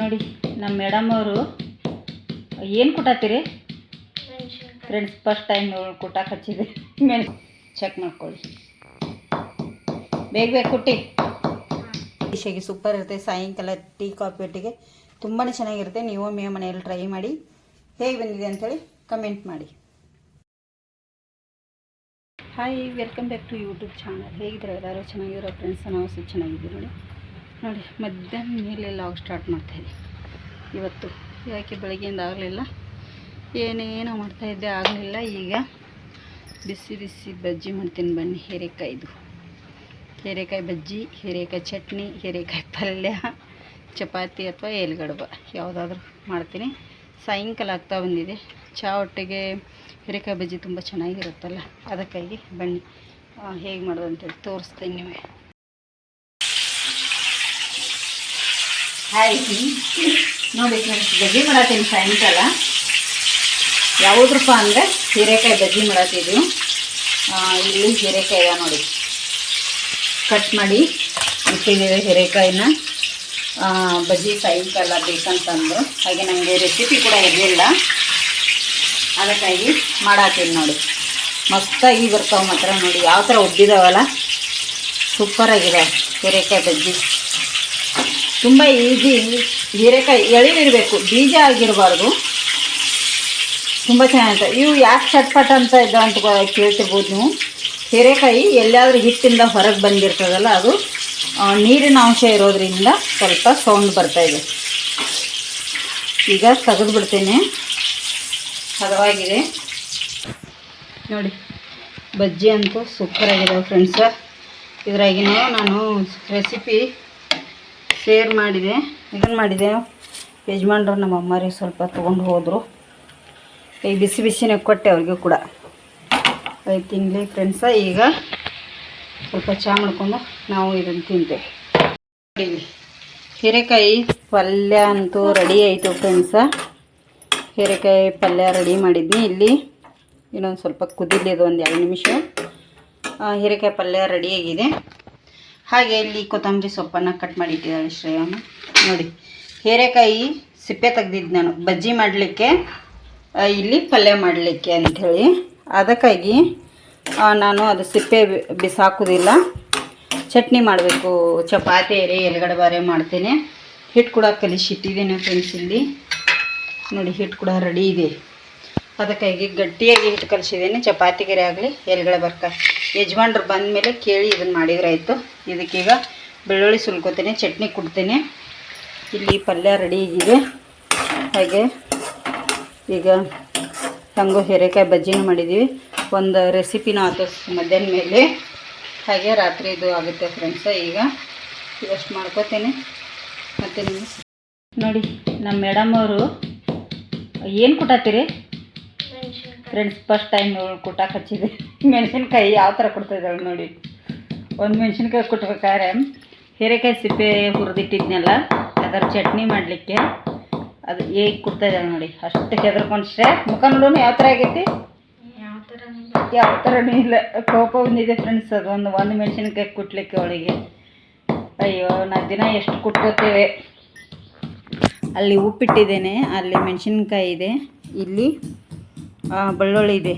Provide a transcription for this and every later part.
ನೋಡಿ ನಮ್ಮ ಮೇಡಮ್ ಅವರು ಏನು ಕುಟಾತೀರಿ? ಫ್ರೆಂಡ್ಸ್ ಫಸ್ಟ್ ಟೈಮ್ ಕುಟಾಕ್ ಹಚ್ಚಿದೆ ಮೆಣ್ ಚೆಕ್ ಮಾಡ್ಕೊಳ್ಳಿ. ಬೇಗ ಬೇಗ ಕೊಟ್ಟಿ. ಡಿಶಾಗಿ ಸೂಪರ್ ಇರುತ್ತೆ. ಸಾಯಂಕಾಲ ಟೀ ಕಾಫಿ ಒಟ್ಟಿಗೆ ತುಂಬಾ ಚೆನ್ನಾಗಿರುತ್ತೆ. ನೀವು ಮೇ ಮನೆಯಲ್ಲಿ ಟ್ರೈ ಮಾಡಿ. ಹೇಗೆ ಬಂದಿದೆ ಅಂಥೇಳಿ ಕಮೆಂಟ್ ಮಾಡಿ. Hi welcome back to YouTube channel ಹೇಗಿದ್ದಾರೆ? ಎಲ್ಲರೂ ಚೆನ್ನಾಗಿರೋ ಫ್ರೆಂಡ್ಸ್ ನಾವು ಸಹ ಚೆನ್ನಾಗಿದ್ದೀವಿ ನೋಡಿ. ನೋಡಿ, ಮಧ್ಯಾಹ್ನ ಮೇಲೆಲ್ಲ ಲಾಗ್ ಸ್ಟಾರ್ಟ್ ಮಾಡ್ತಾಯಿದ್ದೆ ಇವತ್ತು ಯಾಕೆ ಬೆಳಗ್ಗೆಯಿಂದ ಆಗಲಿಲ್ಲ? ಏನೇನೋ ಮಾಡ್ತಾಯಿದ್ದೆ ಆಗಲಿಲ್ಲ. ಈಗ ಬಿಸಿ ಬಿಸಿ ಬಜ್ಜಿ ಮಾಡ್ತೀನಿ ಬನ್ನಿ, ಹೀರೆಕಾಯ್ದು. ಹೀರೆಕಾಯಿ ಬಜ್ಜಿ, ಹೀರೆಕಾಯಿ ಚಟ್ನಿ, ಹೀರೆಕಾಯಿ ಪಲ್ಯ, ಚಪಾತಿ ಅಥವಾ ಎಲ್ಗಡ್ಬ. ಯಾವುದಾದ್ರೂ ಮಾಡ್ತೀನಿ. ಸಾಯಂಕಾಲ ಆಗ್ತಾ ಬಂದಿದೆ. ಚಾ ಒಟ್ಟಿಗೆ ಹೀರೆಕಾಯಿ ಬಜ್ಜಿ ತುಂಬ ಚೆನ್ನಾಗಿರುತ್ತಲ್ಲ, ಅದಕ್ಕಾಗಿ ಬನ್ನಿ. ಹೇಗೆ ಮಾಡೋದು ಅಂತೇಳಿ ತೋರಿಸ್ತೀನಿ ನಿಮಗೆ. ಹಾಯ್ ನೋಡಿ ಫ್ರೆಂಡ್ಸ್ ಬಜ್ಜಿ ಮಾಡತ್ತೀನಿ ಸಾಯಂಕಾಲ. ಯಾವುದ್ರಪ್ಪ ಅಂದರೆ ಹೀರೆಕಾಯಿ ಬಜ್ಜಿ ಮಾಡತ್ತಿದ್ವಿ ಇಲ್ಲಿ ಹೀರೆಕಾಯಿ ನೋಡಿ. ಕಟ್ ಮಾಡಿ ಇಟ್ಟಿದ್ದೀವಿ ಹೀರೆಕಾಯಿನ. ಬಜ್ಜಿ ಸಾಯಂಕಾಲ ಬೇಕಂತಂದು ಹಾಗೆ ನನಗೆ ರೆಸಿಪಿ ಕೂಡ ಇರಲಿಲ್ಲ. ಅದಕ್ಕಾಗಿ ಮಾಡತ್ತೀನಿ ನೋಡಿ. ಮಸ್ತಾಗಿ ಬರ್ತಾವೆ ಮಾತ್ರ ನೋಡಿ. ಯಾವ ಥರ ಉಬ್ಬಿದಾವಲ್ಲ ಸೂಪರಾಗಿದೆ ಹೀರೆಕಾಯಿ ಬಜ್ಜಿ. ತುಂಬ ಈಸಿ ಹೀರೆಕಾಯಿ ಎಳಿರಿರಬೇಕು ಬೀಜ ಆಗಿರಬಾರ್ದು. ತುಂಬ ಚೆನ್ನಾಗಿರುತ್ತೆ. ಇವು ಯಾಕೆ ಚಟ್ಪಟ್ ಅಂತ ಇದ್ದಾವೆ ಅಂತ ಕೇಳ್ತಿರ್ಬೋದು ನೀವು. ಹೀರೆಕಾಯಿ ಎಲ್ಲಾದರೂ ಹಿಟ್ಟಿಂದ ಹೊರಗೆ ಬಂದಿರ್ತದಲ್ಲ, ಅದು ನೀರಿನ ಅಂಶ ಇರೋದ್ರಿಂದ ಸ್ವಲ್ಪ ಸೌಂಡ್ ಬರ್ತಾ ಇದೆ. ಈಗ ತೆಗೆದು ಬಿಡ್ತೇನೆ ಹದವಾಗಿದೆ ನೋಡಿ, ಬಜ್ಜಿ ಅಂತೂ ಸೂಪರಾಗಿದೆ ಫ್ರೆಂಡ್ಸ ಇದ್ರಾಗಿನೂ ನಾನು ರೆಸಿಪಿ ಶೇರ್ ಮಾಡಿದೆ. ಇದನ್ನು ಮಾಡಿದೆ? ಯಜಮಾನ್ರು ನಮ್ಮ ಅಮ್ಮರಿಗೆ ಸ್ವಲ್ಪ ತೊಗೊಂಡು ಹೋದರು. ಈ ಬಿಸಿ ಬಿಸಿನೇ ಕೊಟ್ಟೆ ಅವ್ರಿಗೂ ಕೂಡ. ಐದು ತಿನ್ನಲಿ ಫ್ರೆಂಡ್ಸ ಈಗ ಸ್ವಲ್ಪ ಚಹಾ ಮಾಡ್ಕೊಂಡು ನಾವು ಇದನ್ನು ತಿಂತೇವೆ ಹೀರೆಕಾಯಿ ಪಲ್ಯ ಅಂತೂ ರೆಡಿ ಆಯಿತು ಫ್ರೆಂಡ್ಸ ಹೀರೆಕಾಯಿ ಪಲ್ಯ ರೆಡಿ ಮಾಡಿದ್ನಿ. ಇಲ್ಲಿ ಇನ್ನೊಂದು ಸ್ವಲ್ಪ ಕುದಿಲಿದು, ಒಂದು ಎರಡು ನಿಮಿಷ. ಹೀರೆಕಾಯಿ ಪಲ್ಯ ರೆಡಿಯಾಗಿದೆ ಹಾಗೆ ಇಲ್ಲಿ ಕೊತ್ತಂಬರಿ ಸೊಪ್ಪನ್ನು ಕಟ್ ಮಾಡಿ ಇಟ್ಟಿದ್ದಾಳೆ ಶ್ರೇಯಮ್ಮ. ನೋಡಿ, ಹೀರೆಕಾಯಿ ಸಿಪ್ಪೆ ತೆಗ್ದಿದ್ದು ನಾನು. ಬಜ್ಜಿ ಮಾಡಲಿಕ್ಕೆ ಇಲ್ಲಿ ಪಲ್ಯ ಮಾಡಲಿಕ್ಕೆ ಅಂಥೇಳಿ. ಅದಕ್ಕಾಗಿ ನಾನು ಅದು ಸಿಪ್ಪೆ ಬಿಸಾಕೋದಿಲ್ಲ. ಚಟ್ನಿ ಮಾಡಬೇಕು. ಚಪಾತಿ ರೀ ಎಲ್ಗಡೆ ಬಾರೆ ಮಾಡ್ತೇನೆ. ಹಿಟ್ಟು ಕೂಡ ಕಲಿಸಿಟ್ಟಿದ್ದೀನಿ ಫ್ರೆಂಡ್ಸ್ ಇಲ್ಲಿ. ನೋಡಿ ಹಿಟ್ಟು ಕೂಡ ರೆಡಿ ಇದೆ. ಅದಕ್ಕಾಗಿ ಗಟ್ಟಿಯಾಗಿ ಹಿಟ್ಟು ಚಪಾತಿ ಚಪಾತಿಗೆರೆ ಆಗಲಿ, ಎಲ್ಗಳ ಬರ್ಕ. ಯಜಮಾನ್ರು ಬಂದ ಮೇಲೆ ಕೇಳಿ ಇದನ್ನು ಮಾಡಿದ್ರಾಯಿತು. ಇದಕ್ಕೀಗ ಬೆಳ್ಳುಳ್ಳಿ ಸುಲ್ಕೋತೀನಿ, ಚಟ್ನಿ ಕುಡ್ತೀನಿ. ಇಲ್ಲಿ ಪಲ್ಯ ರೆಡಿ ಇದೆ ಹಾಗೆ ಈಗ ತಂಗು ಹೀರೆಕಾಯಿ ಬಜ್ಜಿನೂ ಮಾಡಿದ್ದೀವಿ. ಒಂದು ರೆಸಿಪಿನ ಆತು ಮಧ್ಯಾಹ್ನ ಮೇಲೆ. ಹಾಗೆ ರಾತ್ರಿ ಇದು ಆಗುತ್ತೆ ಫ್ರೆಂಡ್ಸ ಈಗ ಇವಷ್ಟು ಮಾಡ್ಕೋತೀನಿ. ಮತ್ತು ನೋಡಿ ನಮ್ಮ ಮೇಡಮ್ ಅವರು ಏನು ಕುಟಾತೀರಿ? ಫ್ರೆಂಡ್ಸ್ ಫಸ್ಟ್ ಟೈಮ್ ಕುಟ್ಟಕ್ಕೆ ಹಚ್ಚಿದೆ ಮೆಣಸಿನ್ಕಾಯಿ ಯಾವ ಥರ ಕೊಡ್ತಾಯಿದ್ದಾಳೆ ನೋಡಿ. ಒಂದು ಮೆಣಸಿನ್ಕಾಯಿ ಕುಟ್ಬೇಕಾದ್ರೆ ಹೀರೆಕಾಯಿ ಸಿಪ್ಪೆ ಹುರಿದಿಟ್ಟಿದ್ನಲ್ಲ ಅದರ ಚಟ್ನಿ ಮಾಡಲಿಕ್ಕೆ ಅದು ಹೇಗೆ ಕೊಡ್ತಾಯಿದ್ದಾಳೆ ನೋಡಿ. ಅಷ್ಟು ಹೆದರ್ಕೊಂಡ್ರೆ ಮುಖ ನೋಡೋನು ಯಾವ ಥರ ಆಗೈತಿ? ಯಾವ ಥರನೂ ಇಲ್ಲ. ಕೋಪ ಬಂದಿದೆ ಫ್ರೆಂಡ್ಸ್ ಅದು ಒಂದು ಒಂದು ಮೆಣಸಿನ್ಕಾಯಿ ಕುಟ್ಲಿಕ್ಕೆ ಅವಳಿಗೆ. ಅಯ್ಯೋ ನಾ ದಿನ ಎಷ್ಟು ಕುಟ್ಕೋತೇವೆ. ಅಲ್ಲಿ ಉಪ್ಪಿಟ್ಟಿದ್ದೇನೆ ಅಲ್ಲಿ ಮೆಣಸಿನ್ಕಾಯಿ ಇದೆ. ಇಲ್ಲಿ ಬೆಳ್ಳುಳ್ಳಿ ಇದೆ.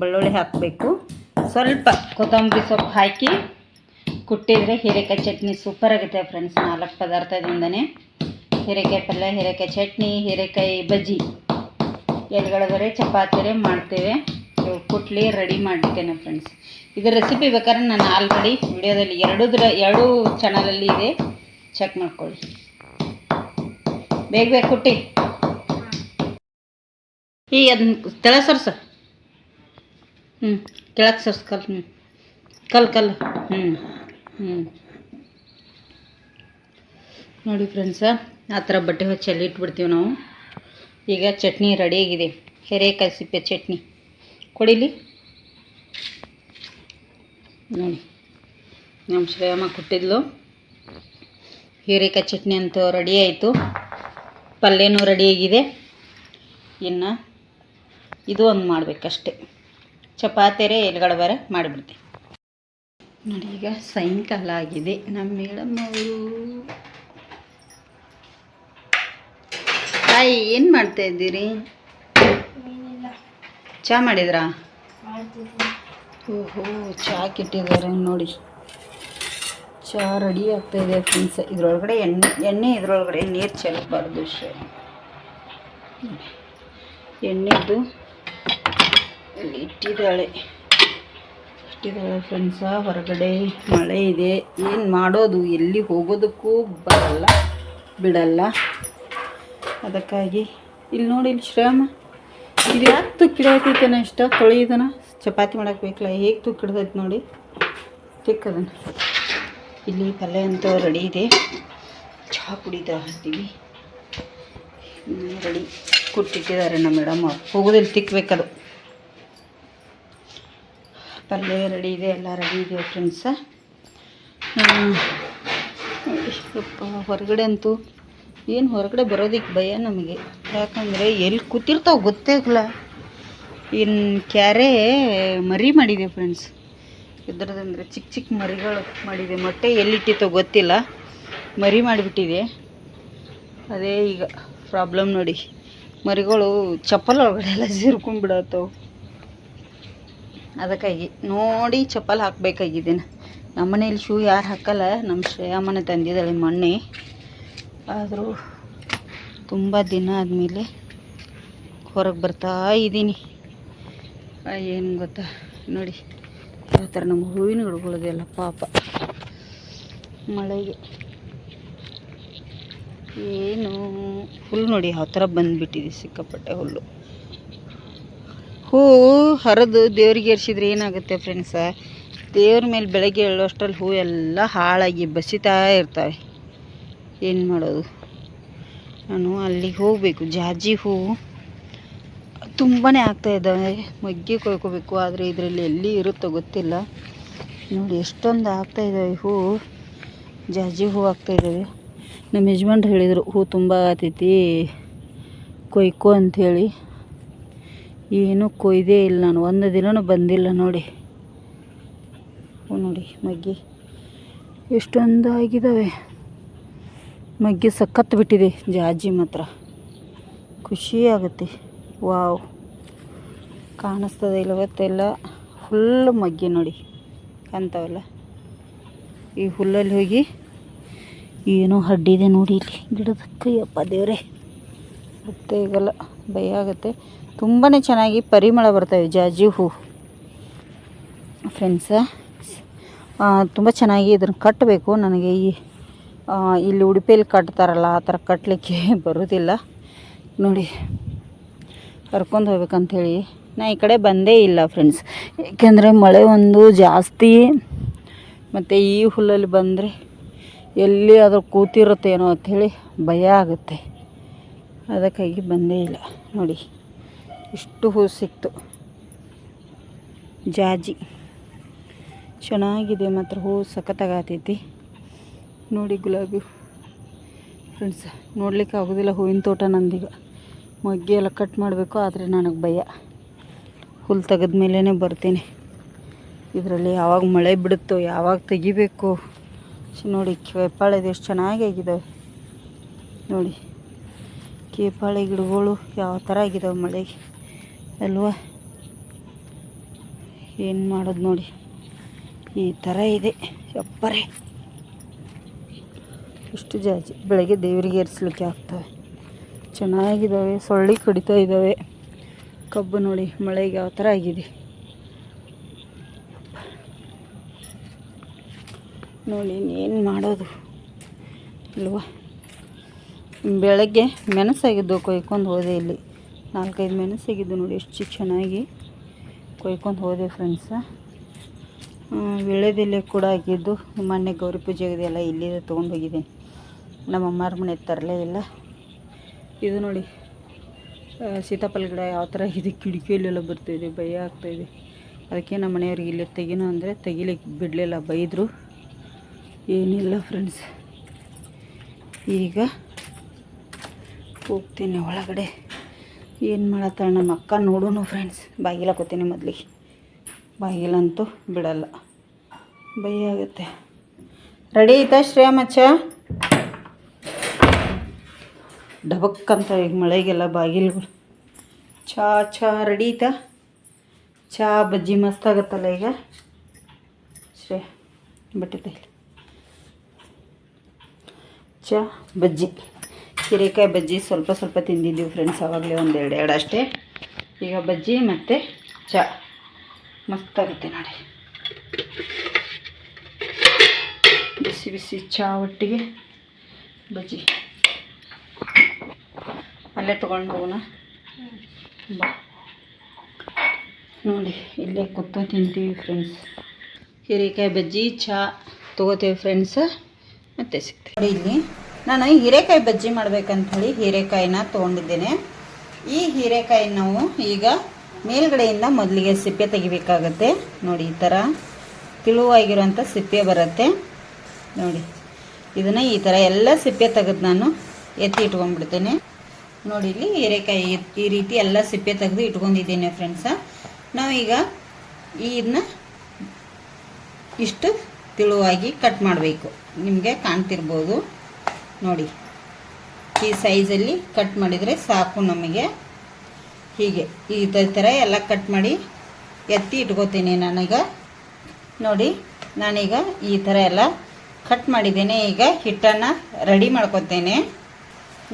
ಬೆಳ್ಳುಳ್ಳಿ ಹಾಕಬೇಕು. ಸ್ವಲ್ಪ ಕೊತ್ತಂಬರಿ ಸೊಪ್ಪು ಹಾಕಿ ಕುಟ್ಟಿದರೆ ಹೀರೆಕಾಯಿ ಚಟ್ನಿ ಸೂಪರ್ ಆಗುತ್ತೆ ಫ್ರೆಂಡ್ಸ್ ನಾಲ್ಕು ಪದಾರ್ಥದಿಂದನೇ. ಹೀರೆಕಾಯಿ ಪಲ್ಯ, ಹೀರೆಕಾಯಿ ಚಟ್ನಿ, ಹೀರೆಕಾಯಿ ಬಜ್ಜಿ. ಎಲ್ಗಡೆ ಚಪಾತಿರೆ ಮಾಡ್ತೇವೆ. ಕುಟ್ಲಿ ರೆಡಿ ಮಾಡಿರ್ತೇನೆ ಫ್ರೆಂಡ್ಸ್ ಇದು ರೆಸಿಪಿ ಬೇಕಾದ್ರೆ ನಾನು ಆಲ್ರೆಡಿ ವಿಡಿಯೋದಲ್ಲಿ ಎರಡೂದ್ರ ಎರಡು ಚಾನಲಲ್ಲಿ ಇದೆ. ಚೆಕ್ ಮಾಡ್ಕೊಳ್ಳಿ. ಬೇಗ ಬೇಗ ಕುಟ್ಟಿ. ಈಗ ಅದನ್ನ ತಲೆ ಸರ್ಸ. ಹ್ಞೂ ಕೆಳಗೆ ಸರ್ಸ್, ಕಲ್ ಹ್ಞೂ ಕಲ್ ಕಲ್ ಹ್ಞೂ ಹ್ಞೂ ನೋಡಿ ಫ್ರೆಂಡ್ಸ, ಆ ಥರ ಬಟ್ಟೆ ಹೊಚ್ಚಿ ಅಲ್ಲಿ ಇಟ್ಬಿಡ್ತೀವಿ ನಾವು. ಈಗ ಚಟ್ನಿ ರೆಡಿಯಾಗಿದೆ ಹೆರೇಕಾಯಿ ಸಿಪ್ಪೆ ಚಟ್ನಿ. ಕೊಡಿಲಿ? ನೋಡಿ, ನಮ್ಮ ಶ್ರೇಯಮ್ಮ ಕೊಟ್ಟಿದ್ಲು. ಹೀರೆಕಾಯಿ ಚಟ್ನಿ ಅಂತೂ ರೆಡಿ ಆಯಿತು. ಪಲ್ಯನೂ ರೆಡಿಯಾಗಿದೆ ಇನ್ನು ಇದು ಒಂದು ಮಾಡಬೇಕಷ್ಟೆ. ಚಪಾತಿರೇ ಎಲ್ಗಡೆ ಬರ ಮಾಡಿಬಿಡ್ತೀನಿ. ನೋಡಿ ಈಗ ಸಾಯಂಕಾಲ ಆಗಿದೆ. ನಮ್ಮ ಮೇಡಮ್ ಅವರು. ಹಾಯ್ ಏನು ಮಾಡ್ತಾ ಇದ್ದೀರಿ? ಚಹಾ ಮಾಡಿದ್ರಾ? ಓಹೋ ಚಹಾ ಕಿಟ್ಟಿದ್ದಾರೆ ನೋಡಿ. ಚಹಾ ರೆಡಿ ಆಗ್ತಾ ಇದೆ ಫ್ರೆಂಡ್ಸ್. ಇದ್ರೊಳಗಡೆ ಎಣ್ಣೆ ಎಣ್ಣೆ ಇದ್ರೊಳಗಡೆ ನೀರು ಚೆಲ್ಲಬಾರ್ದು ಅಷ್ಟೇ ಎಣ್ಣೆದು ಇಲ್ಲಿ ಇಟ್ಟಿದ್ದಾಳೆ. ಇಟ್ಟಿದ್ದಾಳೆ ಫ್ರೆಂಡ್ಸ ಹೊರಗಡೆ ಮಳೆ ಇದೆ. ಏನು ಮಾಡೋದು? ಎಲ್ಲಿ ಹೋಗೋದಕ್ಕೂ ಬರಲ್ಲ, ಬಿಡಲ್ಲ. ಅದಕ್ಕಾಗಿ ಇಲ್ಲಿ ನೋಡಿ ಇಲ್ಲಿ ಶ್ರಮ ಇದು ಯಾಕೆ ತುಕ್ಕಿಡಾಕೈತೇನ ಇಷ್ಟ? ತೊಳೆಯೋದನ? ಚಪಾತಿ ಮಾಡಕ್ಕೆ ಬೇಕಲ್ಲ, ಹೇಗೆ ತುಕ್ಕಿಡ್ದೈತೆ ನೋಡಿ. ತಿಕ್ಕದನ ಇಲ್ಲಿ ಪಲ್ಯ ಅಂತೂ ರೆಡಿ ಇದೆ. ಚಹಾ ಕುಡಿತಾ ಹಾಕ್ತೀವಿ. ರೆಡಿ ಕೊಟ್ಟಿಟ್ಟಿದ್ದಾರೆ ನಮ್ಮ ಮೇಡಮ್ ಅವ್ರು. ಹೋಗೋದಿಲ್ಲ ತಿಕ್ಕಬೇಕದು ಪಲ್ಯ ರೆಡಿ ಇದೆ, ಎಲ್ಲ ರೆಡಿ ಇದೆ ಫ್ರೆಂಡ್ಸ ಹೊರಗಡೆ ಅಂತೂ ಏನು ಹೊರಗಡೆ ಬರೋದಕ್ಕೆ ಭಯ ನಮಗೆ. ಯಾಕಂದರೆ ಎಲ್ಲಿ ಕೂತಿರ್ತಾವೆ ಗೊತ್ತೇ ಇಲ್ಲ ಇನ್ನು ಕ್ಯಾರೆ ಮರಿ ಮಾಡಿದೆ ಫ್ರೆಂಡ್ಸ್ ಇದ್ರದಂದರೆ ಚಿಕ್ಕ ಚಿಕ್ಕ ಮರಿಗಳು ಮಾಡಿದೆ. ಮೊಟ್ಟೆ ಎಲ್ಲಿಟ್ಟಿತ್ತೋ ಗೊತ್ತಿಲ್ಲ. ಮರಿ ಮಾಡಿಬಿಟ್ಟಿದೆ. ಅದೇ ಈಗ ಪ್ರಾಬ್ಲಮ್ ನೋಡಿ. ಮರಿಗಳು ಚಪ್ಪಲ್ ಒಳಗಡೆ ಎಲ್ಲ ಸೇರ್ಕೊಂಡ್ಬಿಡತ್ತವು. ಅದಕ್ಕಾಗಿ ನೋಡಿ ಚಪ್ಪಲ್ ಹಾಕಬೇಕಾಗಿದೆ ನಮ್ಮ ಮನೇಲಿ ಶೂ ಯಾರು ಹಾಕಲ್ಲ, ನಮ್ಮ ಶ್ರೇಯಮ್ಮನೆ ತಂದಿದ್ದಾಳೆ ಮೊನ್ನೆ ಆದರೂ ತುಂಬ ದಿನ ಆದಮೇಲೆ ಹೊರಗೆ ಬರ್ತಾ ಇದ್ದೀನಿ. ಏನು ಗೊತ್ತಾ? ನೋಡಿ ಯಾವ ಥರ ನಮ್ಮ ಹೂವಿನ ಗಿಡಗಳದೆಲ್ಲ ಪಾಪ. ಮಳೆಗೆ. ಏನು? ಹುಲ್ಲು ನೋಡಿ ಯಾವ ಥರ ಬಂದುಬಿಟ್ಟಿದೆ ಸಿಕ್ಕಾಪಟ್ಟೆ ಹುಲ್ಲು. ಹೂ ಹರಿದು ದೇವ್ರಿಗೆ ಏರ್ಸಿದ್ರೆ ಏನಾಗುತ್ತೆ ಫ್ರೆಂಡ್ಸ ದೇವ್ರ ಮೇಲೆ ಬೆಳಗ್ಗೆ ಹೇಳೋಷ್ಟರಲ್ಲಿ ಹೂ ಎಲ್ಲ ಹಾಳಾಗಿ ಬಸಿತಾ ಇರ್ತವೆ. ಏನು ಮಾಡೋದು? ನಾನು ಅಲ್ಲಿಗೆ ಹೋಗಬೇಕು. ಜಾಜಿ ಹೂವು ತುಂಬಾ ಆಗ್ತಾ ಇದ್ದಾವೆ. ಮಗ್ಗಿ ಕೊಯ್ಕೋಬೇಕು. ಆದರೆ ಇದರಲ್ಲಿ ಎಲ್ಲಿ ಇರುತ್ತೋ ಗೊತ್ತಿಲ್ಲ. ನೋಡಿ, ಎಷ್ಟೊಂದು ಆಗ್ತಾ ಇದ್ದಾವೆ ಹೂವು ಜಾಜಿ ಹೂ ಆಗ್ತಾ ಇದ್ದಾವೆ. ನಮ್ಮ ಯಜಮಾನ್ರು ಹೇಳಿದರು, ಹೂ ತುಂಬ ಆಗ್ತೈತಿ ಕೊಯ್ಕೋ ಅಂಥೇಳಿ. ಏನೂ ಕೊಯ್ದೇ ಇಲ್ಲ ನಾನು. ಒಂದು ದಿನವೂ ಬಂದಿಲ್ಲ ನೋಡಿ. ನೋಡಿ, ಮಗ್ಗಿ. ಎಷ್ಟೊಂದು ಆಗಿದ್ದಾವೆ ಮಗ್ಗಿ ಸಖತ್ ಬಿಟ್ಟಿದೆ ಜಾಜಿ ಮಾತ್ರ. ಖುಷಿ ಆಗುತ್ತೆ. ವಾವ್. ಕಾಣಿಸ್ತದೆ ಇಲ್ಲವತ್ತೆಲ್ಲ ಫುಲ್ ಮಗ್ಗಿ ನೋಡಿ. ಕಾಣ್ತಾವಲ್ಲ? ಈ ಹುಲ್ಲಲ್ಲಿ ಹೋಗಿ ಏನೋ ಹಡ್ಡಿದೆ ನೋಡಿ ಇಲ್ಲಿ. ಗಿಡದ ಕೈಯಪ್ಪ ದೇವರೇ. ಮತ್ತೆ ಈಗಲ್ಲ ಭಯ ಆಗುತ್ತೆ. ತುಂಬಾ ಚೆನ್ನಾಗಿ ಪರಿಮಳ ಬರ್ತವೆ ಜಾಜಿ. ಹೂ. ಫ್ರೆಂಡ್ಸ ತುಂಬ ಚೆನ್ನಾಗಿ ಇದನ್ನು ಕಟ್ಟಬೇಕು ನನಗೆ ಈ ಇಲ್ಲಿ ಉಡುಪಿಯಲ್ಲಿ ಕಟ್ತಾರಲ್ಲ, ಆ ಥರ ಕಟ್ಟಲಿಕ್ಕೆ ಬರೋದಿಲ್ಲ. ನೋಡಿ, ಕರ್ಕೊಂಡು ಹೋಗ್ಬೇಕಂಥೇಳಿ ನಾ ಈ ಕಡೆ ಬಂದೇ ಇಲ್ಲ ಫ್ರೆಂಡ್ಸ್ ಏಕೆಂದರೆ ಮಳೆ ಒಂದು ಜಾಸ್ತಿ, ಮತ್ತು ಈ ಹುಲ್ಲಲ್ಲಿ ಬಂದರೆ ಎಲ್ಲಿ ಅದು ಕೂತಿರುತ್ತೇನೋ ಅಂಥೇಳಿ ಭಯ ಆಗುತ್ತೆ. ಅದಕ್ಕಾಗಿ ಬಂದೇ ಇಲ್ಲ. ನೋಡಿ. ಇಷ್ಟು ಹೂ ಸಿಕ್ತು. ಜಾಜಿ. ಚೆನ್ನಾಗಿದೆ ಮಾತ್ರ ಹೂ ಸಖತ್ತಾಗತೈತಿ. ನೋಡಿ ಗುಲಾಬಿ ಫ್ರೆಂಡ್ಸ್ ನೋಡ್ಲಿಕ್ಕೆ ಆಗೋದಿಲ್ಲ ಹೂವಿನ ತೋಟ ನಂದೀಗ. ಮೊಗ್ಗೆ ಎಲ್ಲ ಕಟ್ ಮಾಡಬೇಕು, ಆದರೆ ನನಗೆ ಭಯ. ಹುಲ್ಲು ತೆಗೆದ ಮೇಲೇ ಬರ್ತೀನಿ. ಇದರಲ್ಲಿ ಯಾವಾಗ ಮಳೆ ಬಿಡುತ್ತೋ, ಯಾವಾಗ ತೆಗಿಬೇಕು? ನೋಡಿ ಕೇಪಾಳೆದು ಎಷ್ಟು ಚೆನ್ನಾಗಿ ಆಗಿದ್ದಾವೆ ನೋಡಿ, ಕೇಪಾಳೆ ಗಿಡಗಳು ಯಾವ ಥರ ಆಗಿದ್ದಾವೆ ಮಳೆಗೆ. ಅಲ್ವಾ? ಏನು ಮಾಡೋದು ನೋಡಿ? ಈ ಥರ ಇದೆ. ಎಪ್ಪರೆ. ಇಷ್ಟು ಜಾಜಿ ಬೆಳಗ್ಗೆ ದೇವರಿಗೆ ಏರಿಸ್ಲಿಕ್ಕೆ ಆಗ್ತವೆ. ಚೆನ್ನಾಗಿದ್ದಾವೆ ಸೊಳ್ಳೆ ಕಡಿತಾ ಇದ್ದಾವೆ ಕಬ್ಬು ನೋಡಿ, ಮಳೆಗೆ ಯಾವ ಥರ ಆಗಿದೆ. ನೋಡಿ, ಇನ್ನೇನು ಮಾಡೋದು? ಅಲ್ವ? ಬೆಳಗ್ಗೆ ಮೆಣಸಾಗಿದ್ದು ಕೊಯ್ಕೊಂಡು ಹೋದೆ ಇಲ್ಲಿ. ನಾಲ್ಕೈದು ಮೆಣಸಾಗಿದ್ದು ನೋಡಿ ಎಷ್ಟು ಚೆನ್ನಾಗಿ ಕೊಯ್ಕೊಂಡು ಹೋದೆ ಫ್ರೆಂಡ್ಸ ವಿಳೆದೆಲೆ ಕೂಡ ಆಗಿದ್ದು ಮೊನ್ನೆ ಗೌರಿ ಪೂಜೆಗೆದೆಲ್ಲ ಇಲ್ಲಿದೆ ತೊಗೊಂಡು ಹೋಗಿದ್ದೀನಿ ನಮ್ಮ ಅಮ್ಮಾರ ಮನೆ ತರಲೇ ಇಲ್ಲ. ಇದು ನೋಡಿ ಸೀತಾಫಲ ಗಿಡ ಯಾವ ಥರ ಇದೆ ಕಿಟಕಿಯಲ್ಲೆಲ್ಲ ಬರ್ತಾಯಿದೆ ಭಯ ಆಗ್ತಾಯಿದೆ ಅದಕ್ಕೆ ನಮ್ಮ ಮನೆಯವ್ರಿಗೆ ಇಲ್ಲಿ ತೆಗಿನೋ ಅಂದರೆ ತೆಗಿಲಿಕ್ಕೆ ಬಿಡಲಿಲ್ಲ, ಬೈದರು. ಏನಿಲ್ಲ ಫ್ರೆಂಡ್ಸ್ ಈಗ ಹೋಗ್ತೀನಿ ಒಳಗಡೆ. ಏನು ಮಾಡತ್ತಾಳೆ ನಮ್ಮ ಅಕ್ಕ ನೋಡೋಣ ಫ್ರೆಂಡ್ಸ್ ಬಾಗಿಲ ಕೂತೀನಿ ಮೊದಲಿಗೆ ಬಾಗಿಲಂತೂ ಬಿಡಲ್ಲ. ಭಯ ಆಗುತ್ತೆ. ರೆಡಿ ಆಯ್ತಾ ಶ್ರೇಯಮಚ್ಚ ಡಬಕ್ಕಂತ ಈಗ ಮಳೆಗೆಲ್ಲ ಬಾಗಿಲುಗಳು ಚಾ ಚಾ ರೆಡಿ ಆಯ್ತಾ ಚಾ ಬಜ್ಜಿ ಮಸ್ತ್ ಆಗತ್ತಲ್ಲ ಈಗ? ಶ್ರೇಯ ಬಟ್ಟಿದೆ ಚಾ, ಬಜ್ಜಿ. ಹೀರೆಕಾಯಿ ಬಜ್ಜಿ ಸ್ವಲ್ಪ ಸ್ವಲ್ಪ ತಿಂದಿದ್ದೀವಿ ಫ್ರೆಂಡ್ಸ್ ಆವಾಗಲೇ ಒಂದು ಎರಡು ಎರಡು ಅಷ್ಟೇ. ಈಗ ಬಜ್ಜಿ ಮತ್ತು ಚಾ. ಮಸ್ತಾಗುತ್ತೆ ನೋಡಿ. ಬಿಸಿ ಬಿಸಿ ಚಾ ಒಟ್ಟಿಗೆ ಬಜ್ಜಿ. ಅಲ್ಲೇ ತೊಗೊಂಡು ಹೋಗೋಣ ಬಾ. ನೋಡಿ, ಇಲ್ಲೇ ಕೂತು ತಿಂತೀವಿ ಫ್ರೆಂಡ್ಸ್ ಹೀರೆಕಾಯಿ ಬಜ್ಜಿ ಚಹಾ ತೊಗೋತೀವಿ ಫ್ರೆಂಡ್ಸ್ ಮತ್ತೆ ಸಿಗ್ತೀವಿ ಇಲ್ಲಿ ನಾನು ಹೀರೆಕಾಯಿ ಬಜ್ಜಿ ಮಾಡ್ಬೇಕಂತ ಹೇಳಿ ಹೀರೆಕಾಯಿನ ತೊಗೊಂಡಿದ್ದೇನೆ. ಈ ಹೀರೆಕಾಯಿ ನಾವು ಈಗ ಮೇಲ್ಗಡೆಯಿಂದ ಮೊದಲಿಗೆ ಸಿಪ್ಪೆ ತೆಗಿಬೇಕಾಗತ್ತೆ. ನೋಡಿ, ಈ ಥರ ತಿಳುವಾಗಿರುವಂಥ ಸಿಪ್ಪೆ ಬರುತ್ತೆ. ನೋಡಿ, ಇದನ್ನು ಈ ಥರ ಎಲ್ಲ ಸಿಪ್ಪೆ ತೆಗೆದು ನಾನು ಎತ್ತಿ ಇಟ್ಕೊಂಡ್ಬಿಡ್ತೇನೆ. ನೋಡಿ, ಇಲ್ಲಿ ಹೀರೆಕಾಯಿ ಈ ರೀತಿ ಎಲ್ಲ ಸಿಪ್ಪೆ ತೆಗೆದು ಇಟ್ಕೊಂಡಿದ್ದೇನೆ ಫ್ರೆಂಡ್ಸ ನಾವೀಗ ಇದನ್ನ ಇಷ್ಟು ತಿಳುವಾಗಿ ಕಟ್ ಮಾಡಬೇಕು. ನಿಮಗೆ ಕಾಣ್ತಿರ್ಬೋದು. ನೋಡಿ. ಈ ಸೈಜಲ್ಲಿ ಕಟ್ ಮಾಡಿದರೆ ಸಾಕು ನಮಗೆ. ಹೀಗೆ ಈ ಥರ ಎಲ್ಲ ಕಟ್ ಮಾಡಿ ಎತ್ತಿ ಇಟ್ಕೋತೀನಿ ನಾನೀಗ. ನೋಡಿ, ನಾನೀಗ ಈ ಥರ ಎಲ್ಲ ಕಟ್ ಮಾಡಿದ್ದೇನೆ. ಈಗ ಹಿಟ್ಟನ್ನು ರೆಡಿ ಮಾಡ್ಕೊತೇನೆ.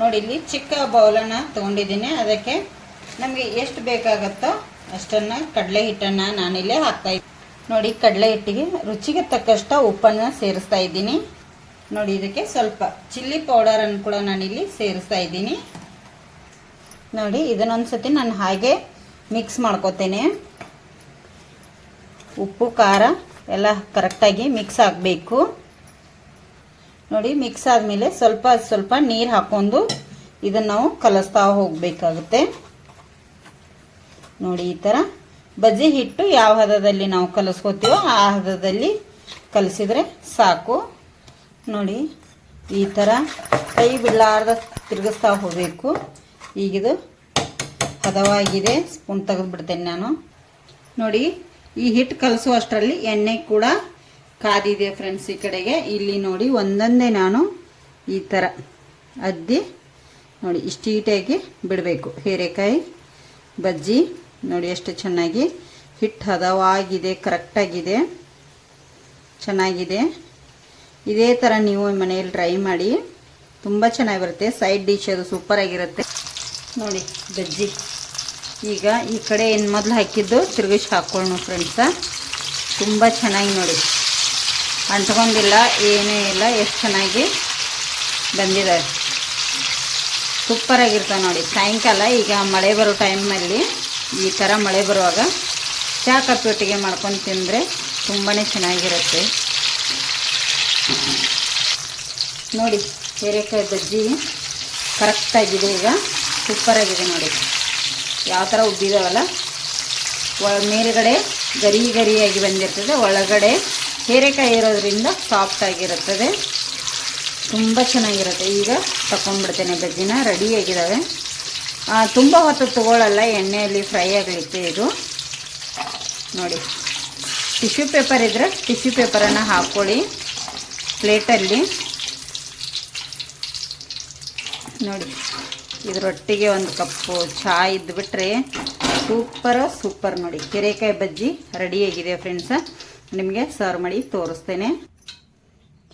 ನೋಡಿ, ಇಲ್ಲಿ ಚಿಕ್ಕ ಬೌಲನ್ನು ತೊಗೊಂಡಿದ್ದೀನಿ. ಅದಕ್ಕೆ ನಮಗೆ ಎಷ್ಟು ಬೇಕಾಗುತ್ತೋ ಅಷ್ಟನ್ನು ಕಡಲೆ ಹಿಟ್ಟನ್ನು ನಾನಿಲ್ಲೇ ಹಾಕ್ತಾಯಿದ್ದೀನಿ ನೋಡಿ, ಕಡಲೆ ಹಿಟ್ಟಿಗೆ ರುಚಿಗೆ ತಕ್ಕಷ್ಟು ಉಪ್ಪನ್ನು ಸೇರಿಸ್ತಾ ಇದ್ದೀನಿ. ನೋಡಿ, ಇದಕ್ಕೆ ಸ್ವಲ್ಪ ಚಿಲ್ಲಿ ಪೌಡರನ್ನು ಕೂಡ ನಾನಿಲ್ಲಿ ಸೇರಿಸ್ತಾ ಇದ್ದೀನಿ. ನೋಡಿ ಇದನ್ನೊಂದು ಸತಿ ನಾನು ಹಾಗೆ ಮಿಕ್ಸ್ ಮಾಡ್ಕೋತೇನೆ. ಉಪ್ಪು, ಖಾರ ಎಲ್ಲ ಕರೆಕ್ಟಾಗಿ ಮಿಕ್ಸ್ ಆಗಬೇಕು. ನೋಡಿ ಮಿಕ್ಸ್ ಆದಮೇಲೆ ಸ್ವಲ್ಪ ಸ್ವಲ್ಪ ನೀರು ಹಾಕ್ಕೊಂಡು ಇದನ್ನು ನಾವು ಕಲಿಸ್ತಾ ಹೋಗಬೇಕಾಗುತ್ತೆ. ನೋಡಿ, ಈ ಥರ ಬಜ್ಜಿ ಹಿಟ್ಟು ಯಾವ ಹದದಲ್ಲಿ ನಾವು ಕಲಿಸ್ಕೋತೀವೋ ಆ ಹದದಲ್ಲಿ ಕಲಿಸಿದ್ರೆ ಸಾಕು. ನೋಡಿ, ಈ ಥರ ಕೈ ಬಿಡಲಾರ್ದ ತಿರುಗಿಸ್ತಾ ಹೋಗಬೇಕು. ಈಗಿದು ಹದವಾಗಿದೆ ಸ್ಪೂನ್ ತೆಗೆದುಬಿಡ್ತೇನೆ ನಾನು. ನೋಡಿ, ಈ ಹಿಟ್ಟು ಕಲಸುವಷ್ಟರಲ್ಲಿ ಎಣ್ಣೆ ಕೂಡ ಕಾದಿದೆ ಫ್ರೆಂಡ್ಸ್ ಈ ಕಡೆಗೆ. ಇಲ್ಲಿ ನೋಡಿ, ಒಂದೊಂದೇ ನಾನು ಈ ಥರ ಅದ್ದಿ, ನೋಡಿ ಇಷ್ಟೀಟಾಗಿ ಬಿಡಬೇಕು. ಹೀರೆಕಾಯಿ, ಬಜ್ಜಿ, ನೋಡಿ, ಎಷ್ಟು ಚೆನ್ನಾಗಿ ಹಿಟ್ಟು ಹದವಾಗಿದೆ ಕರೆಕ್ಟಾಗಿದೆ ಚೆನ್ನಾಗಿದೆ. ಇದೇ ಥರ ನೀವು ಮನೆಯಲ್ಲಿ ಟ್ರೈ ಮಾಡಿ, ತುಂಬ ಚೆನ್ನಾಗಿ ಬರುತ್ತೆ. ಸೈಡ್ ಡಿಶ್ ಅದು ಸೂಪರಾಗಿರುತ್ತೆ ನೋಡಿ, ಬಜ್ಜಿ. ಈಗ ಈ ಕಡೆ ಏನು ಮೊದಲು ಹಾಕಿದ್ದು? ತಿರುಗಿಸಿ ಹಾಕ್ಕೊಳ್ಳೋಣ ಫ್ರೆಂಡ್ಸ ತುಂಬ ಚೆನ್ನಾಗಿ ನೋಡಿ. ಅಂಟ್ಕೊಂಡಿಲ್ಲ ಏನೇ ಇಲ್ಲ, ಎಷ್ಟು ಚೆನ್ನಾಗಿ ಬಂದಿದ್ದಾರೆ ಸೂಪರಾಗಿರ್ತವೆ ನೋಡಿ. ಸಾಯಂಕಾಲ, ಈಗ ಮಳೆ ಬರೋ ಟೈಮಲ್ಲಿ ಈ ಥರ ಮಳೆ ಬರುವಾಗ ಚಹಾ ಒಟ್ಟಿಗೆ ಮಾಡ್ಕೊಂಡು ತಿಂದರೆ ತುಂಬಾ ಚೆನ್ನಾಗಿರುತ್ತೆ. ನೋಡಿ ಹೀರೆಕಾಯಿ ಬಜ್ಜಿ ಕರೆಕ್ಟಾಗಿದೆ ಈಗ. ಸೂಪರಾಗಿದೆ ನೋಡಿ. ಯಾವ ಥರ ಉಬ್ಬಿದಾವಲ್ಲ? ಮೇಲುಗಡೆ ಗರಿ ಗರಿಯಾಗಿ ಬಂದಿರ್ತದೆ. ಒಳಗಡೆ ಹೀರೆಕಾಯಿ ಇರೋದ್ರಿಂದ ಸಾಫ್ಟ್ ಆಗಿರುತ್ತದೆ. ತುಂಬ ಚೆನ್ನಾಗಿರುತ್ತೆ. ಈಗ ತಗೊಂಡ್ಬಿಡ್ತೇನೆ ಬಜ್ಜಿನ. ರೆಡಿಯಾಗಿದ್ದಾವೆ ತುಂಬ ಹೊತ್ತು ತಗೊಳ್ಳಲ್ಲ ಎಣ್ಣೆಯಲ್ಲಿ ಫ್ರೈ ಆಗಲಿಕ್ಕೆ ಇದು. ನೋಡಿ ಟಿಶ್ಯೂ ಪೇಪರ್ ಇದ್ದರೆ ಟಿಶ್ಯೂ ಪೇಪರನ್ನು ಹಾಕ್ಕೊಳ್ಳಿ ಪ್ಲೇಟಲ್ಲಿ ನೋಡಿ, ಇದರೊಟ್ಟಿಗೆ ಒಂದು ಕಪ್ಪು ಚಹಾ ಇದ್ದುಬಿಟ್ರೆ ಸೂಪರ, ಸೂಪರ್ ನೋಡಿ. ಕೆರೆಕಾಯಿ ಬಜ್ಜಿ ರೆಡಿಯಾಗಿದೆ ಫ್ರೆಂಡ್ಸ ನಿಮಗೆ ಸರ್ವ್ ಮಾಡಿ ತೋರಿಸ್ತೇನೆ.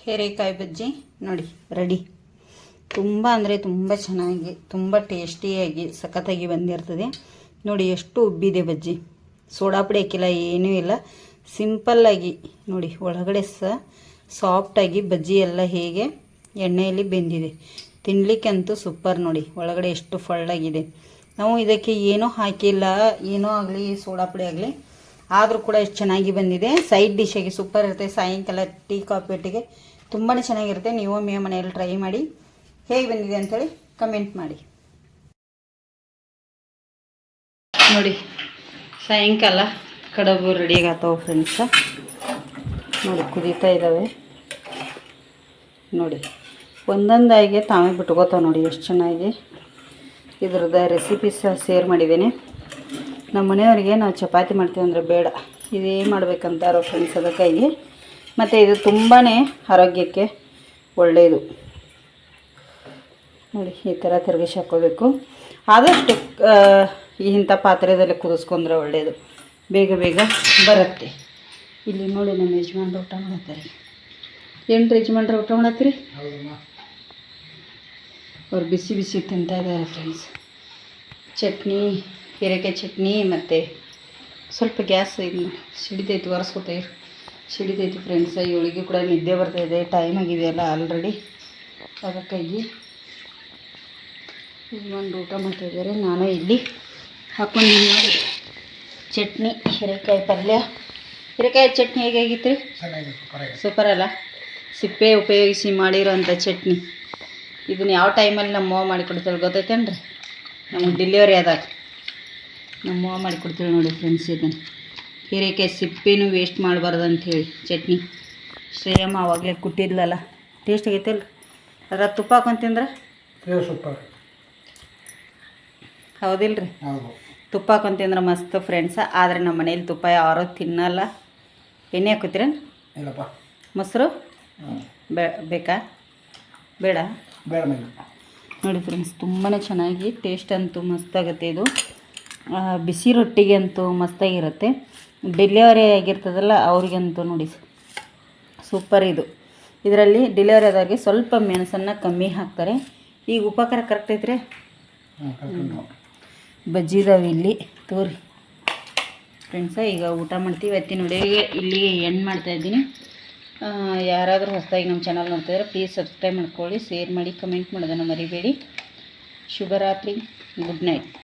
ಕೆರೆಕಾಯಿ ಬಜ್ಜಿ ನೋಡಿ ರೆಡಿ ತುಂಬ ಅಂದರೆ ತುಂಬ ಚೆನ್ನಾಗಿ, ತುಂಬ ಟೇಸ್ಟಿಯಾಗಿ ಸಖತ್ತಾಗಿ ಬಂದಿರ್ತದೆ. ನೋಡಿ, ಎಷ್ಟು ಉಬ್ಬಿದೆ ಬಜ್ಜಿ. ಸೋಡಾ ಪುಡಿ ಹಾಕಿಲ್ಲ, ಏನೂ ಇಲ್ಲ. ಸಿಂಪಲ್ಲಾಗಿ ನೋಡಿ, ಒಳಗಡೆ ಸಹ ಸಾಫ್ಟಾಗಿ ಬಜ್ಜಿ ಎಲ್ಲ ಹೇಗೆ ಎಣ್ಣೆಯಲ್ಲಿ ಬೆಂದಿದೆ. ತಿನ್ನಲಿಕ್ಕಂತೂ ಸೂಪರ್ ನೋಡಿ. ಒಳಗಡೆ ಎಷ್ಟು ಫಳ್ಳಾಗಿದೆ ನಾವು ಇದಕ್ಕೆ ಏನೂ ಹಾಕಿಲ್ಲ. ಏನೂ ಆಗಲಿ, ಸೋಡಾ ಪುಡಿ ಆಗಲಿ, ಆದರೂ ಕೂಡ ಎಷ್ಟು ಚೆನ್ನಾಗಿ ಬಂದಿದೆ. ಸೈಡ್ ಡಿಶಾಗಿ ಸೂಪರ್ ಇರುತ್ತೆ. ಸಾಯಂಕಾಲ ಟೀ, ಕಾಫಿ ಒಟ್ಟಿಗೆ ತುಂಬಾ ಚೆನ್ನಾಗಿರುತ್ತೆ. ನೀವು ಒಮ್ಮೆ ಮನೆಯಲ್ಲಿ ಟ್ರೈ ಮಾಡಿ ಹೇಗೆ ಬಂದಿದೆ ಅಂಥೇಳಿ ಕಮೆಂಟ್ ಮಾಡಿ. ನೋಡಿ, ಸಾಯಂಕಾಲ ಕಡಬು ರೆಡಿಯಾಗತ್ತವು ಫ್ರೆಂಡ್ಸ ನೋಡಿ, ಕುದೀತಾ ಇದ್ದಾವೆ. ನೋಡಿ, ಒಂದೊಂದಾಗಿ ತಾವೇ ಬಿಟ್ಕೋತಾವೆ ನೋಡಿ, ಎಷ್ಟು ಚೆನ್ನಾಗಿ. ಇದ್ರದ್ದು ರೆಸಿಪಿ ಸಹ ಶೇರ್ ಮಾಡಿದ್ದೀನಿ. ನಮ್ಮ ಮನೆಯವರಿಗೆ ನಾವು ಚಪಾತಿ ಮಾಡ್ತೀವಿ ಅಂದರೆ ಬೇಡ. ಇದೇ ಮಾಡ್ಬೇಕಂತಾರೋ ಫ್ರೆಂಡ್ಸ್ ಅದಕ್ಕಾಗಿ ಮತ್ತು ಇದು ತುಂಬಾ ಆರೋಗ್ಯಕ್ಕೆ ಒಳ್ಳೆಯದು ನೋಡಿ, ಈ ಥರ ತಿರುಗಿಸಿ ಹಾಕೋಬೇಕು ಆದಷ್ಟು ಇಂಥ ಪಾತ್ರೆದಲ್ಲಿ ಕುದಿಸ್ಕೊಂಡ್ರೆ ಒಳ್ಳೆಯದು ಬೇಗ ಬೇಗ ಬರುತ್ತೆ. ಇಲ್ಲಿ ನೋಡಿ ನಮ್ಮ ಯಜಮಾನ್ರು ಊಟ ಮಾಡತ್ತಾರೆ. ಏನು ಯಜಮಾನ್ರ ಊಟ ಮಾಡತ್ತೀರಿ? ಅವ್ರು ಬಿಸಿ ಬಿಸಿ ತಿಂತಾ ಇದ್ದಾರೆ ಫ್ರೆಂಡ್ಸ್ ಚಟ್ನಿ ಹೀರೆಕಾಯಿ ಚಟ್ನಿ ಮತ್ತು ಸ್ವಲ್ಪ ಗ್ಯಾಸ್ ಇದು ಸಿಡಿತೈತಿ ಒರೆಸ್ಕೊತೇವೆ ಸಿಡಿದೈತಿ ಫ್ರೆಂಡ್ಸ್ ಇವಳಿಗೆ ಕೂಡ ನಿದ್ದೆ ಬರ್ತಾಯಿದೆ ಟೈಮ್ ಆಗಿದೆಯಲ್ಲ ಆಲ್ರೆಡಿ ಅದಕ್ಕಾಗಿ ಒಂದು ಊಟ ಮಾಡ್ತಾಯಿದ್ದಾರೆ ನಾನು ಇಲ್ಲಿ ಹಾಕೊಂಡು ಚಟ್ನಿ ಹೀರೆಕಾಯಿ ಪಲ್ಯ. ಹೀರೆಕಾಯಿ ಚಟ್ನಿ ಹೇಗಾಗಿತ್ತು? ರೀ ಸೂಪರ್ ಅಲ್ಲ? ಸಿಪ್ಪೆ ಉಪಯೋಗಿಸಿ ಮಾಡಿರೋಂಥ ಚಟ್ನಿ. ಇದನ್ನ ಯಾವ ಟೈಮಲ್ಲಿ ನಮ್ಮ ಮಾವ ಮಾಡಿಕೊಡ್ತಾಳೆ ಗೊತ್ತೈತೇನ್ರಿ ನಮಗೆ ಡೆಲಿವರಿ ಆದಾಗ. ನಮ್ಮ ಮಾವ ಮಾಡಿಕೊಡ್ತೀವಿ ನೋಡಿ ಫ್ರೆಂಡ್ಸ್ ಇದನ್ನು ಹೀರೆಕಾಯಿ ಸಿಪ್ಪೆನೂ ವೇಸ್ಟ್ ಮಾಡಬಾರ್ದು ಅಂಥೇಳಿ ಚಟ್ನಿ. ಶ್ರೇಯಮ್ಮ ಆವಾಗಲೇ ಕುಟ್ಟಿದ್ಲಲ್ಲ ಟೇಸ್ಟ್ ಆಗೈತಲ್ಲ ಅದ್ರ ತುಪ್ಪ ಹಾಕೊಂಡು ತಿಂದ್ರೆ? ಸೂಪರ್ ಹೌದಿಲ್ಲ ರೀ ತುಪ್ಪ ಹಾಕೊಂಡು ತಿಂದ್ರೆ ಮಸ್ತ್ ಫ್ರೆಂಡ್ಸ ಆದರೆ ನಮ್ಮ ಮನೇಲಿ ತುಪ್ಪ ಯಾರೂ ತಿನ್ನಲ್ಲ. ಎಣ್ಣೆ ಹಾಕೋತೀರ ಇಲ್ಲಪ್ಪ. ಮೊಸರು? ಬೇ ಬೇಕಾ? ಬೇಡ. ಬೇಡ ನೋಡಿ ಫ್ರೆಂಡ್ಸ್ ತುಂಬಾ ಚೆನ್ನಾಗಿ ಟೇಸ್ಟ್ ಅಂತೂ ಮಸ್ತಾಗುತ್ತೆ ಇದು. ಬಿಸಿ ರೊಟ್ಟಿಗೆ ಅಂತೂ ಮಸ್ತಾಗಿರುತ್ತೆ ಡೆಲಿವರಿ ಆಗಿರ್ತದಲ್ಲ ಅವ್ರಿಗಂತೂ ನೋಡಿ. ಸೂಪರ್ ಇದು. ಇದರಲ್ಲಿ ಡೆಲಿವರಿ ಆದಾಗೆ ಸ್ವಲ್ಪ ಮೆಣಸನ್ನು ಕಮ್ಮಿ ಹಾಕ್ತಾರೆ. ಈಗ ಉಪಕಾರ ಕರೆಕ್ಟ್ ಐತ್ರಿ ಬಜ್ಜಿದಾವೆ ಇಲ್ಲಿ ತೋರಿ. ಫ್ರೆಂಡ್ಸ ಈಗ ಊಟ ಮಾಡ್ತೀವಿ. ಇವತ್ತಿನ ಅಡುಗೆಗೆ ಇಲ್ಲಿಗೆ ಎಂಡ್ ಮಾಡ್ತಾ ಇದ್ದೀನಿ. ಆ, ಯಾರಾದರೂ ಹೊಸದಾಗಿ ನಮ್ಮ ಚಾನಲ್ ನೋಡ್ತಿದ್ರೆ ಪ್ಲೀಸ್ ಸಬ್ಸ್ಕ್ರೈಬ್ ಮಾಡ್ಕೊಳ್ಳಿ ಶೇರ್ ಮಾಡಿ ಕಮೆಂಟ್ ಮಾಡೋದನ್ನು ಮರಿಬೇಡಿ. ಶುಭರಾತ್ರಿ ಗುಡ್ ನೈಟ್